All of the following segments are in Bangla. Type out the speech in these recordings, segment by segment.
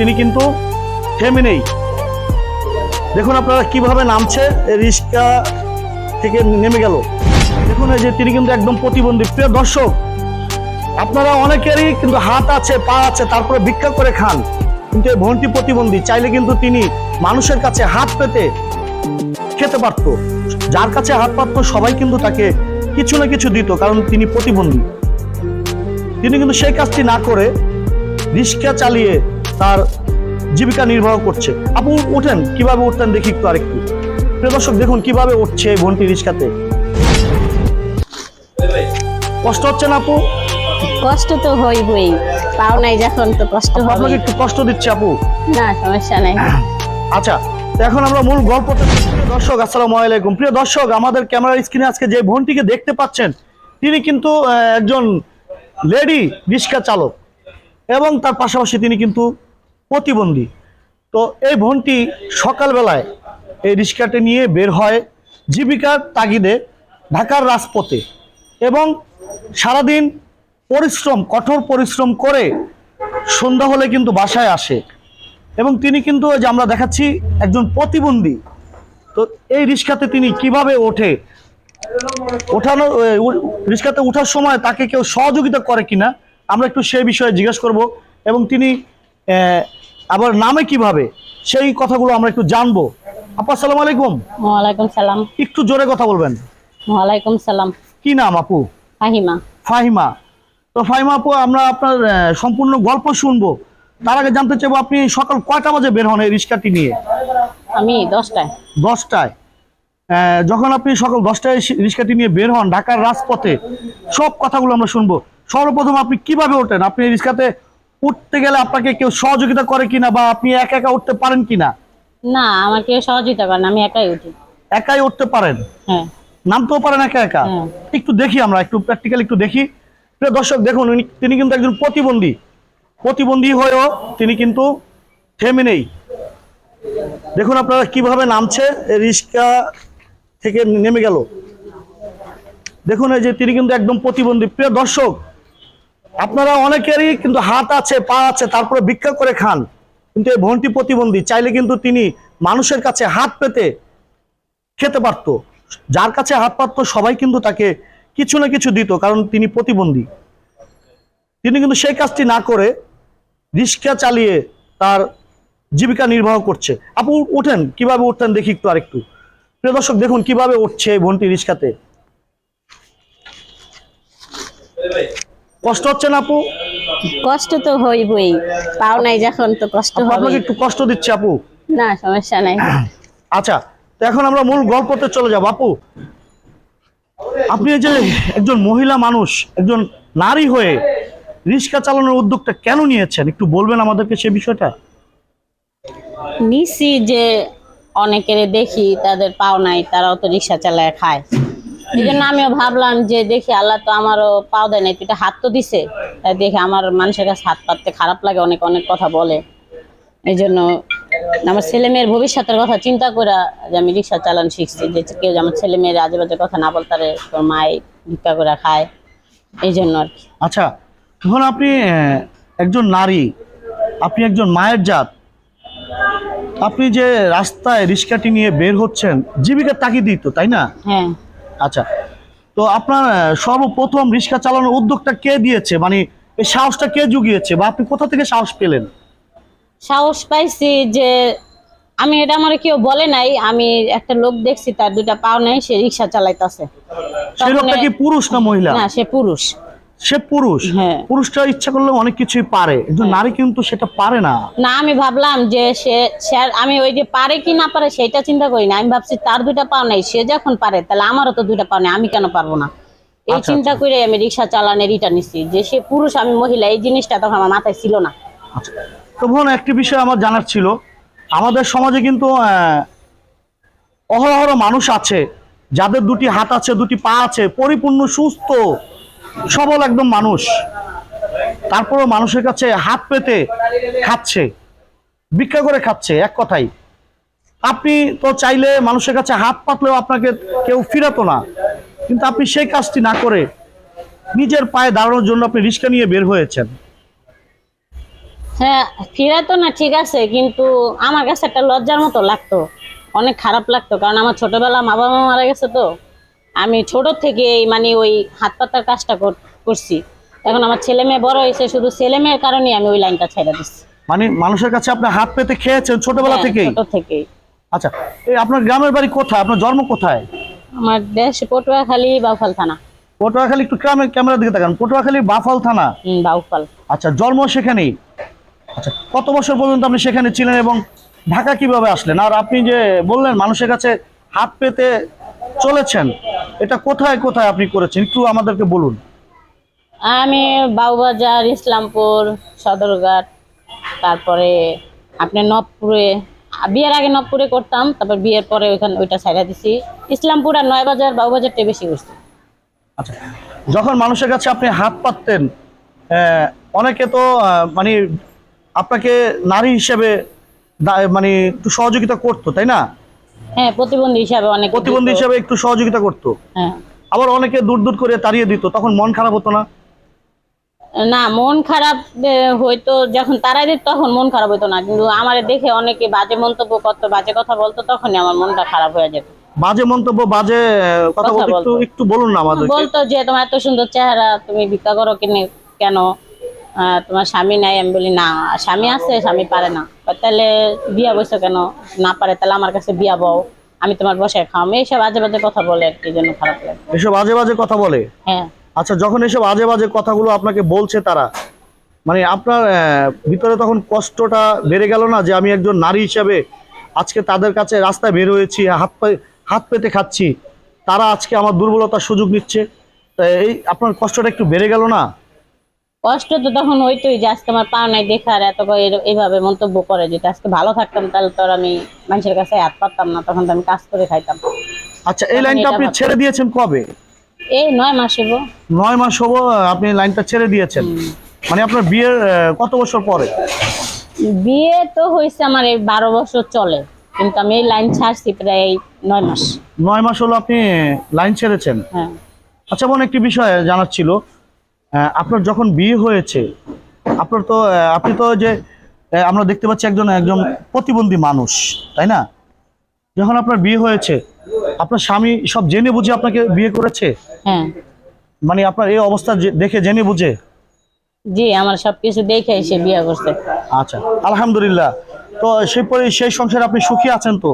তিনি কিন্তু থেমে নেই। দেখুন আপনারা কীভাবে নামছে রিক্সা থেকে নেমে গেল। দেখুন এই যে তিনি কিন্তু একদম প্রতিবন্ধী। প্রিয় দর্শক, আপনারা অনেকেরই কিন্তু হাত আছে, পা আছে, তারপরে ভিক্ষা করে খান। কিন্তু এই ভন্টি প্রতিবন্ধী, চাইলে কিন্তু তিনি মানুষের কাছে হাত পেতে খেতে পারত। যার কাছে হাত পাতত, সবাই কিন্তু তাকে কিছু না কিছু দিত, কারণ তিনি প্রতিবন্ধী। তিনি কিন্তু সেই কাজটি না করে রিক্সা চালিয়ে তার জীবিকা নির্বাহ করছে। আপু ওঠেন কীভাবে উঠতেন দেখি একটু আরেকটু। প্রিয় দর্শক দেখুন কীভাবে উঠছে এই বোনটি রিক্সাতে কষ্ট হচ্ছে না আপু? কষ্ট তো হইবই। পাও নাই যখন তো কষ্ট হবে আপনাকে একটু কষ্ট দিচ্ছে আপু। না সমস্যা নাই। আচ্ছা এখন আমরা মূল গল্পতে দর্শক আসসালামু আলাইকুম। প্রিয় দর্শক আমাদের ক্যামেরার স্ক্রিনে আজকে যে বোনটিকে দেখতে পাচ্ছেন তিনি কিন্তু একজন লেডি রিক্সা চালক। এবং তার পাশাপাশি তিনি কিন্তু প্রতিবন্ধী। তো এই বোনটি সকালবেলায় এই রিক্সাটি নিয়ে বের হয় জীবিকার তাগিদে ঢাকার রাজপথে এবং সারাদিন পরিশ্রম, কঠোর পরিশ্রম করে সন্ধ্যা হলে কিন্তু বাসায় আসে। এবং তিনি কিন্তু যে আমরা দেখাচ্ছি একজন প্রতিবন্ধী। তো এই রিক্সাতে তিনি কীভাবে ওঠে? ওঠানো রিক্সাতে ওঠার সময় তাকে কেউ সহযোগিতা করে কিনা আমরা একটু সেই বিষয়ে জিজ্ঞেস করব। এবং তিনি আবার নামে কীভাবে? সেই কথাগুলো আমরা একটু জানব। আপা আসসালামু আলাইকুম। ওয়ালাইকুম সালাম। একটু জোরে কথা বলবেন। ওয়ালাইকুম সালাম। কি নাম আপু? ফাহিমা। ফাহিমা। তো ফাহিমা আপু আমরা আপনার সম্পূর্ণ গল্প শুনব। তার আগে জানতে চাইব আপনি সকাল কয়টা বাজে বের হন এই রিক্সাটি নিয়ে? আমি দশটায়। দশটায়। যখন আপনি সকাল দশটায় রিক্সাটি নিয়ে বের হন ঢাকার রাজপথে সব কথাগুলো আমরা শুনব। সর্বপ্রথম আপনি কীভাবে ওঠেন? আপনি এই রিক্সাতে উঠতে গেলে আপনাকে কেউ সহযোগিতা করে কিনা বা আপনি একা একা উঠতে পারেন কিনা? না আমার কেউ সহযোগিতা করেন আমি একাই উঠি। একাই উঠতে পারেন? হ্যাঁ। নামতেও পারেন একা একা? হ্যাঁ। একটু দেখি আমরা একটু প্র্যাকটিক্যাল একটু দেখি। প্রিয় দর্শক দেখুন উনি তিনি কিন্তু একজন প্রতিবন্ধী। প্রতিবন্ধী হয়েও তিনি কিন্তু থেমে নেই। দেখুন আপনারা কীভাবে নামছে রিক্সা থেকে নেমে গেল। দেখুন এই যে তিনি কিন্তু একদম প্রতিবন্ধী। প্রিয় দর্শক আপনারা অনেকেরই কিন্তু হাত আছে, পা আছে, তারপরে ভিক্ষা করে খান। কিন্তু এই ভন্টি প্রতিবন্ধী, চাইলে কিন্তু তিনি মানুষের কাছে হাত পেতে খেতে পারত। যার কাছে হাত পাতত সবাই কিন্তু তাকে কিছু না কিছু দিত, কারণ তিনি প্রতিবন্ধী। তিনি কিন্তু সেই কাজটি না করে রিক্সা চালিয়ে তার জীবিকা নির্বাহ করছে। আপু, উঠেন, কীভাবে উঠতেন দেখি একটু আরেকটু। প্রিয় দর্শক, দেখুন কীভাবে উঠছে এই বোনটি রিক্সাতে। কষ্ট হচ্ছে না আপু? কষ্ট তো হইবই পাও নাই যখন তো কষ্ট হবে আপনাকে একটু কষ্ট দিচ্ছে আপু। না সমস্যা নাই। আচ্ছা তো এখন আমরা মূল গল্পতে চলে যাব। আপু আপনি যে একজন মহিলা মানুষ একজন নারী হয়ে রিক্সা চালানোর উদ্যোগটা কেন নিয়েছেন? একটু বলবেন আমাদেরকে সে বিষয়টা। নিছি যে অনেকের দেখি তাদের পাও নাই তারাও তো রিক্সা চালায় খায়। এই জন্য আমিও ভাবলাম যে দেখি আল্লাহ তো আমারও পাও দেয় নাই তুইটা হাত তো দিছে। তাই দেখি আমার মানুষের কাছে হাত পাততে খারাপ লাগে অনেক অনেক কথা বলে। এই জন্য আমার ছেলে মেয়ের ভবিষ্যতের কথা চিন্তা করে যে আমি রিক্সা চালান শিখছি যে কেউ আমার ছেলে মেয়ের আজে বাজে কথা না বলতারে তোর মাই ভিক্ষা করে খায়। এই জন্য আর কি। আচ্ছা ধরুন আপনি একজন নারী আপনি একজন মায়ের জাত। আপনি যে রাস্তায় রিক্সাটি নিয়ে বের হচ্ছেন জীবিকার তাগিদেই তো তাই না? হ্যাঁ। আচ্ছা। তো আপনার সর্বপ্রথম রিক্সা চালানোর উদ্যোগটা কে দিয়েছে? মানে এই সাহসটা কে জুগিয়েছে? বা আপনি কোথা থেকে সাহস পেলেন? সাহস পাইছি যে আমি এটা আমার কেউ বলে নাই আমি একটা লোক দেখছি তার দুটা পাও নাই সে রিক্সা চালাইতাছে। সেই লোকটা কি পুরুষ না মহিলা? না সে পুরুষ। সে পুরুষ। হ্যাঁ। পুরুষটা ইচ্ছা করলে অনেক কিছুই পারে একজন নারী কিন্তু সেটা পারে না। না আমি ভাবলাম যে সে আমি ওই যে পারে কি না পারে সেটা চিন্তা করি না। আমি ভাবছি তার দুটা পাও নাই সে যখন পারে তাহলে আমারও তো দুটা পাও নাই আমি কেন পারব না? এই আচ্ছা, চিন্তা করে আমি রিক্সা চালানোর ইটা নিছি যে সে পুরুষ আমি মহিলা এই জিনিসটা তখন আমার মাথায় ছিল না। আচ্ছা তো বোন একটি বিষয় আমার জানার ছিল। আমাদের সমাজে কিন্তু অহরহ মানুষ আছে যাদের দুটি হাত আছে দুটি পা আছে পরিপূর্ণ সুস্থ। সবল একদম মানুষ। তারপরেও মানুষের কাছে হাত পেতে খাচ্ছে, ভিক্ষা করে খাচ্ছে, এক কথাই। আপনি তো চাইলে মানুষের কাছে হাত পাতলেও আপনাকে কেউ ফিরাতো না। কিন্তু আপনি সেই কাজটি না করে নিজের পায়ে দাঁড়ানোর জন্য আপনি রিক্সা নিয়ে বের হয়েছেন। হ্যাঁ ফিরাতো না, ঠিক আছে, কিন্তু আমার কাছে একটা লজ্জার মতো লাগতো। অনেক খারাপ লাগতো, কারণ আমার ছোটবেলা মা বাবা মারা গেছে তো। আমি ছোট থেকে মানে ওই হাত পাতার কাজটা কর- করছি। এখন আমার ছেলে মেয়ে বড় হয়েছে শুধু ছেলে মেয়ের কারণে আমি ওই লাইনটা ছেড়ে দিচ্ছি। মানে মানুষের কাছে আপনি হাত পেতে খেয়েছেন ছোটবেলা হ্যাঁ, থেকেই? ছোট থেকেই। আচ্ছা এই আপনার গ্রামের বাড়ি কোথায়? আপনার জন্ম কোথায়? আমার দেশ পটুয়াখালী বাউফাল থানা। পটুয়াখালী একটু গ্রামের ক্যামেরার দিকে তাকান। পটুয়াখালী বাফাল থানা? হুম, বাউফাল। আচ্ছা জন্ম সেখানেই? আচ্ছা কত বছর পর্যন্ত আপনি সেখানে ছিলেন এবং ঢাকা কীভাবে আসলেন? আর আপনি যে বললেন মানুষের কাছে হাত পেতে চলেছেন। এটা কোথায় কোথায় আপনি করেছেন? একটু আমাদেরকে বলুন। আমি বাউবাজার ইসলামপুর সদরঘাট তারপরে আপনি নবপুরে বিয়ের আগে নবপুরে করতাম তারপর বিয়ের পরে ওইখানে ওইটা ছাইড়া দিছি। ইসলামপুর আর নয়বাজার বাউবাজারটা বেশি করছি। আচ্ছা যখন মানুষের কাছে আপনি হাত পাততেন আহ, অনেকে তো মানে আপনাকে নারী হিসেবে মানে একটু সহযোগিতা করতো তাই না? হ্যাঁ প্রতিবন্ধী হিসাবে অনেক প্রতিবন্ধী হিসেবে একটু সহযোগিতা করতো। হ্যাঁ। আবার অনেকে দূর দূর করে তাড়িয়ে দিত তখন মন খারাপ হতো না? না মন খারাপ এ, হয়তো যখন তারাই দিত তখন মন খারাপ হতো না কিন্তু আমার দেখে অনেকে বাজে মন্তব্য করতো বাজে কথা বলতো তখনই আমার মনটা খারাপ হয়ে যেত। বাজে মন্তব্য বাজে কথা বলতো। একটু বলুন না আমাদেরকে। বলতো যে তোমার এত সুন্দর চেহারা তুমি ভিক্ষা করো কিনে? তোমার স্বামী নাই আমি বলি না স্বামী আছে স্বামী পারে না। তাহলে বিয়া বসে কেন? না পারে তাহলে আমার কাছে বিয়া বউ আমি তোমার বসে খাওয়াম। এইসব আজে বাজে কথা বলে আর কি জন্য খারাপ লাগে। এসব আজে বাজে কথা বলে? হ্যাঁ। আচ্ছা যখন এসব আজে বাজে কথাগুলো আপনাকে বলছে তারা মানে আপনার ভিতরে তখন কষ্টটা বেড়ে গেল না যে আমি একজন নারী হিসেবে আজকে তাদের কাছে রাস্তায় বের হয়েছি হাত পা হাত পেতে খাচ্ছি তারা আজকে আমার দুর্বলতার সুযোগ নিচ্ছে? এই আপনার কষ্টটা একটু বেড়ে গেল না? কষ্ট তো তখন হইতোই যে আজকে আমার পা নাই দেখা আর এত এইভাবে মন্তব্য করে যে আজকে ভালো থাকতাম তাহলে তো আমি মানুষের কাছে হাত পারতাম না তখন তো আমি কাজ করে খাইতাম। আচ্ছা এই লাইনটা আপনি ছেড়ে দিয়েছেন কবে? এই নয় মাস হইব। নয় মাস হব আপনি লাইনটা ছেড়ে দিয়েছেন। মানে আপনার বিয়ের কত বছর পরে? বিয়ে তো হয়েছে আমার এই বারো বছর চলে কিন্তু আমি এই লাইন ছাড়ছি প্রায় এই নয় মাস। নয় মাস হলো আপনি লাইন ছেড়েছেন। হ্যাঁ। আচ্ছা বোন একটি বিষয় জানার ছিল। আপনার যখন বিয়ে হয়েছে আপনার তো আপনি তো যে আমরা দেখতে পাচ্ছি একজন একজন প্রতিবন্ধী মানুষ তাই না? যখন আপনার বিয়ে হয়েছে আপনার স্বামী সব জেনে বুঝে আপনাকে বিয়ে করেছে? হ্যাঁ। মানে আপনার এই অবস্থা দেখে জেনে বুঝে? জি আমার সবকিছু দেখে এসে বিয়ে করছে। আচ্ছা আলহামদুলিল্লাহ। তো সেই পরে সেই সংসারে আপনি সুখী আছেন তো?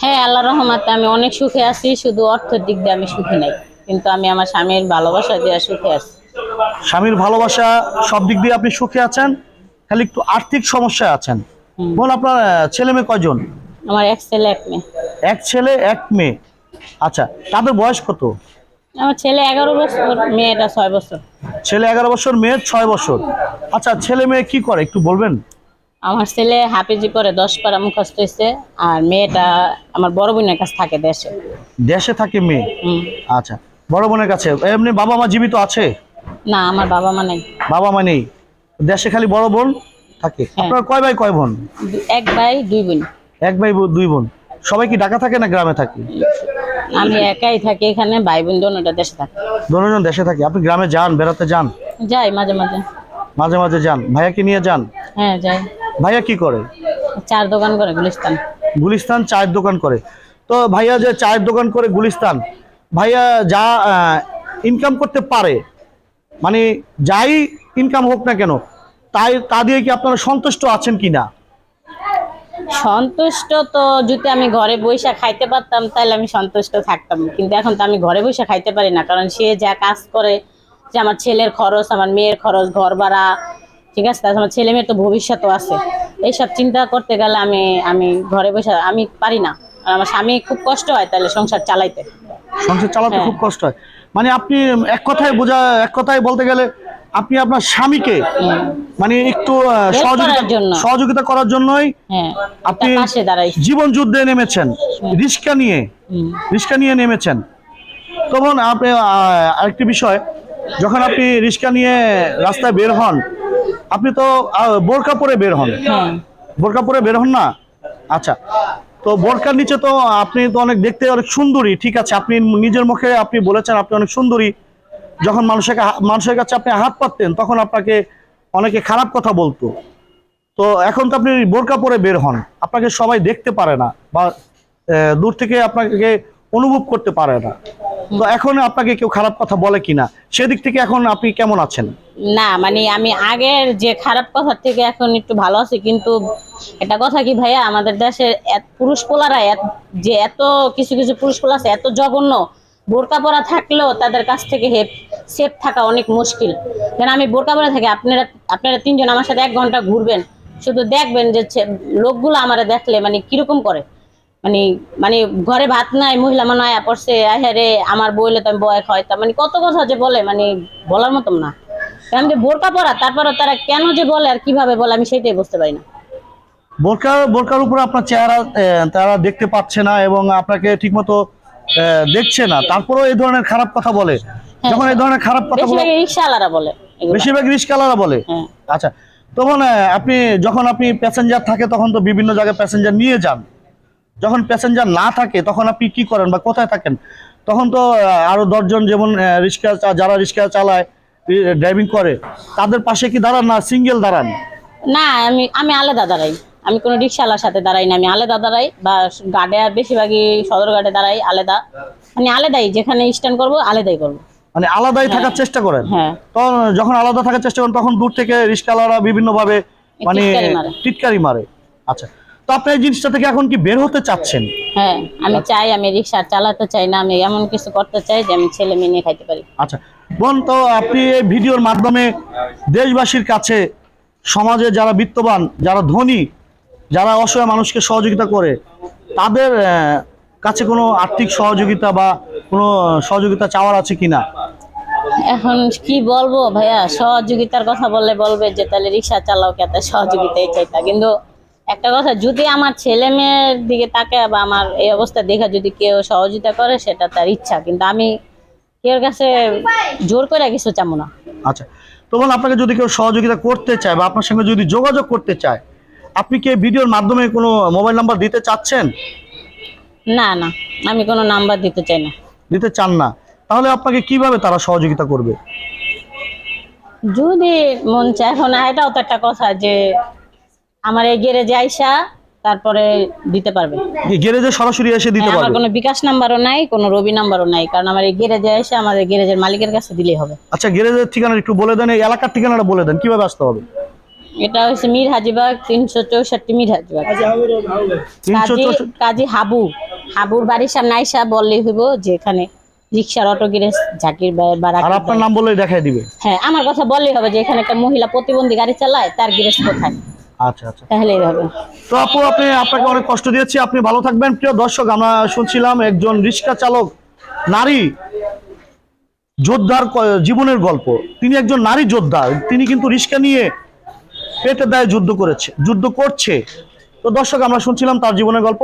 হ্যাঁ আল্লাহ রহমাতে আমি অনেক সুখে আছি শুধু অর্থের দিক দিয়ে আমি সুখী নাই। কিন্তু আমি আমার স্বামীর ভালোবাসা দিয়ে সুখে আছি। স্বামীর ভালোবাসা সব দিক দিয়ে আপনি সুখে আছেন খালি একটু আর্থিক সমস্যায় আছেন। বোন আপনার ছেলে মেয়ে কয়জন? আমার এক ছেলে এক মেয়ে। এক ছেলে এক মেয়ে। আচ্ছা তাদের বয়স কত? আমার ছেলে এগারো বছর মেয়েটা ছয় বছর। ছেলে এগারো বছর মেয়ে ছয় বছর। আচ্ছা ছেলে মেয়ে কি করে একটু বলবেন? আমার ছেলে হাফিজি করে দশ পারা মুখস্থ হয়েছে আর মেয়েটা আমার বড় বোনের কাছে থাকে দেশে। দেশে থাকে মেয়ে। আচ্ছা বড় বোনের কাছে। এমনি বাবা মা জীবিত আছে? না আমার বাবা মা নেই। বাবা মা নেই। দেশে খালি বড় বোন থাকে। হ্যাঁ। আপনার কয় ভাই কয় বোন? এক ভাই দুই বোন। এক ভাই দুই বোন। সবাই কি ঢাকা থাকে না গ্রামে থাকে? আমি একাই থাকি এখানে ভাই বোন দোনোটা দেশে থাকে। দুজন দেশে থাকে। আপনি গ্রামে যান বেড়াতে যান? যাই মাঝে মাঝে। মাঝে মাঝে যান। ভাইয়াকে নিয়ে যান? হ্যাঁ যাই। ভাইয়া কি করে? চার দোকান করে গুলিস্তান। গুলিস্তান চায়ের দোকান করে। তো ভাইয়া যে চায়ের দোকান করে গুলিস্তান ভাইয়া যা ইনকাম করতে পারে মানে যাই ইনকাম হোক না কেন তাই তা দিয়ে কি আপনারা সন্তুষ্ট আছেন কি না সন্তুষ্ট তো যদি আমি ঘরে বসে খাইতে পারতাম তাহলে আমি সন্তুষ্ট থাকতাম। কিন্তু এখন তো আমি ঘরে বসে খাইতে পারি না কারণ সে যা কাজ করে যে আমার ছেলের খরচ আমার মেয়ের খরচ ঘর ভাড়া ঠিক আছে? তাছাড়া আমার ছেলে মেয়ের তো ভবিষ্যৎও আছে। এইসব চিন্তা করতে গেলে আমি আমি ঘরে বসে আমি পারি না। আর আমার স্বামী খুব কষ্ট হয় তাহলে সংসার চালাইতে। সংসার চালাতে হ্যাঁ। খুব কষ্ট হয়। মানে আপনি এক কথায় বোঝা এক কথায় বলতে গেলে আপনি আপনার স্বামীকে মানে একটু সহযোগিতা করার সহযোগিতা করার জন্যই হ্যাঁ আপনি জীবন যুদ্ধে নেমেছেন রিস্কা নিয়ে রিস্কা নিয়ে নেমেছেন। তখন আপনি আরেকটি বিষয় যখন আপনি রিক্সা নিয়ে রাস্তায় বের হন আপনি তো বোরকা পরে বের হন। হ্যাঁ। বোরকা পরে বের হন না? আচ্ছা। তো বোরকার নিচে তো আপনি তো অনেক দেখতে অনেক সুন্দরী, ঠিক আছে? আপনি নিজের মুখে আপনি বলেছেন আপনি অনেক সুন্দরী। যখন মানুষের মানুষের কাছে আপনি হাত পাততেন, তখন আপনাকে অনেকে খারাপ কথা বলতো। তো এখন তো আপনি বোরকা পরে বের হন। আপনাকে সবাই দেখতে পারে না বা দূর থেকে আপনাকে অনুভব করতে পারে না। তো এখন আপনাকে কেউ খারাপ কথা বলে কিনা? সেদিক থেকে এখন আপনি কেমন আছেন? না মানে আমি আগের যে খারাপ কথার থেকে এখন একটু ভালো আছি, কিন্তু এটা কথা কি ভাইয়া, আমাদের এত- পুরুষ পোলারা যে এত কিছু কিছু পুরুষ পোলা আছে, এত জঘন্য, বোরকা পরা থাকলেও তাদের কাছ থেকে হেপ সেফ থাকা অনেক মুশকিল। কারণ আমি বোরকা পরা থাকি, আপনারা আপনারা তিনজন আমার সাথে এক ঘণ্টা ঘুরবেন, শুধু দেখবেন যে লোকগুলো আমারে দেখলে মানে কীরকম করে। মানে মানে ঘরে ভাত নাই, মহিলা মনে আয়া পড়ছে, আহারে আমার বইলে তো আমি বয় খাই তা মানে কত কথা যে বলে মানে বলার মতন না। কারণ যে বোরকা পরা তারপরে তারা কেন যে বলে আর কীভাবে বলে আমি সেটাই বুঝতে পারি না। বোরকা বোরকার উপরে আপনার চেহারা তারা দেখতে পাচ্ছে না এবং আপনাকে ঠিকমতো দেখছে না। তারপরেও এই ধরনের খারাপ কথা বলে। যখন এই ধরনের খারাপ কথা বলে রিক্সাওয়ালারা বলে বেশিরভাগ রিস্কালারা বলে। হ্যাঁ। আচ্ছা তখন আপনি যখন আপনি প্যাসেঞ্জার থাকে তখন তো বিভিন্ন জায়গায় প্যাসেঞ্জার নিয়ে যান। যখন প্যাসেঞ্জার না থাকে তখন আপনি কি করেন বা কোথায় থাকেন? তখন তো আরও দশজন যেমন রিক্সা যারা রিক্সা চালায় ড্রাইভিং করে। তাদের পাশে কি দাঁড়ান না সিঙ্গেল দাঁড়ান? না আমি আমি আলাদা দাঁড়াই। আমি কোনো রিক্সাওয়ালার সাথে দাঁড়াই না আমি আলাদা দাঁড়াই বা গাড়ে বেশিরভাগই সদর গাড়ে দাঁড়াই আলাদা। মানে আলাদাই যেখানে স্ট্যান্ড করব আলাদাই করব। মানে আলাদাই থাকার চেষ্টা করেন? হ্যাঁ। তখন যখন আলাদা থাকার চেষ্টা করেন তখন দূর থেকে রিক্সাওয়ালারা বিভিন্ন ভাবে মানে টিটকারি মারে। টিটকারি মারে। আচ্ছা তো আপনি এই জিনিসটা থেকে এখন কি বের হতে চাচ্ছেন? হ্যাঁ আমি চাই আমি রিক্সা চালাতে চাই না আমি এমন কিছু করতে চাই যে আমি ছেলে মেয়ে নিয়ে খাইতে পারি। আচ্ছা বোন তো, আপনি এই ভিডিওর মাধ্যমে দেশবাসীর কাছে, সমাজে যারা বিত্তবান, যারা ধনী, যারা অসহায় মানুষকে সহযোগিতা করে, তাদের কাছে কোনো আর্থিক সহযোগিতা বা কোনো সহযোগিতা চাওয়ার আছে কিনা? এখন কি বলব ভাইয়া? সহযোগিতার কথা বললে বলবে যে, তাহলে রিক্সা চালাও কে? তাই সহযোগিতাই চাইতা কিন্তু একটা কথা, যদি আমার ছেলে মেয়ের দিকে তাকে বা আমার এই অবস্থা দেখে যদি কেউ সহযোগিতা করে, সেটা তার ইচ্ছা। কিন্তু আমি কেউ কাছে জোর করে কিছু চাবো না। আচ্ছা তো আপনাকে যদি কেউ সহযোগিতা করতে চায় বা আপনার সঙ্গে যদি যোগাযোগ করতে চায় আপনি কি ভিডিওর মাধ্যমে কোনো মোবাইল নাম্বার দিতে চাচ্ছেন? না না আমি কোনো নাম্বার দিতে চাই না। দিতে চান না। তাহলে আপনাকে কীভাবে তারা সহযোগিতা করবে? যদি মন চায় এখন এটাও তো একটা কথা যে আমার এই গ্যারেজে আইসা তারপরে দিতে পারবে। গ্যারেজে সরাসরি এসে দিতে হ্যাঁ, আমার পারবে? কোনো বিকাশ নাম্বারও নাই কোনো রবি নাম্বারও নাই কারণ আমার এই গ্যারেজে এসে আমাদের গ্যারেজের মালিকের কাছে দিলেই হবে। আচ্ছা গ্যারেজের ঠিকানা একটু বলে দেন এই এলাকার ঠিকানাটা বলে দেন কীভাবে আসতে হবে? এটা হচ্ছে মীর হাজিবাগ তিনশো চৌষট্টি মীর হাজিবাগ কাজী কাজী হাবু। হাবুর বাড়ির সামনে আইসা বললেই হইব যে এখানে রিক্সার অটো গ্যারেজ জাকির ভাইয়ের বা আর আপনার নাম বললেই দেখাই দিবে। হ্যাঁ আমার কথা বললেই হবে যে এখানে একটা মহিলা প্রতিবন্ধী গাড়ি চালায় তার গ্যারেজ কোথায়? আচ্ছা আচ্ছা। তাহলেই হবে। তো আপু আপনি আপনাকে অনেক কষ্ট দিয়েছি। আপনি ভালো থাকবেন। প্রিয় দর্শক আমরা শুনছিলাম একজন রিক্সা চালক নারী যোদ্ধার জীবনের গল্প। তিনি একজন নারী যোদ্ধা তিনি কিন্তু রিক্সা নিয়ে পেটে দায়ে যুদ্ধ করেছে যুদ্ধ করছে। তো দর্শক আমরা শুনছিলাম তার জীবনের গল্প।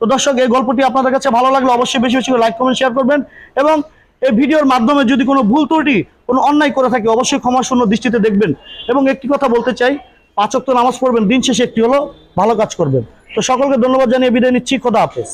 তো দর্শক এই গল্পটি আপনাদের কাছে ভালো লাগলে অবশ্যই বেশি বেশি লাইক কমেন্ট শেয়ার করবেন এবং এই ভিডিওর মাধ্যমে যদি কোনো ভুল ত্রুটি কোনো অন্যায় করে থাকে অবশ্যই ক্ষমাশূন্য দৃষ্টিতে দেখবেন। এবং একটি কথা বলতে চাই পাঁচক নামাজ পড়বেন, দিন শেষে একটি হলো, ভালো কাজ করবেন। তো সকলকে ধন্যবাদ জানিয়ে বিদায় নিচ্ছি, খোদা হাফেজ।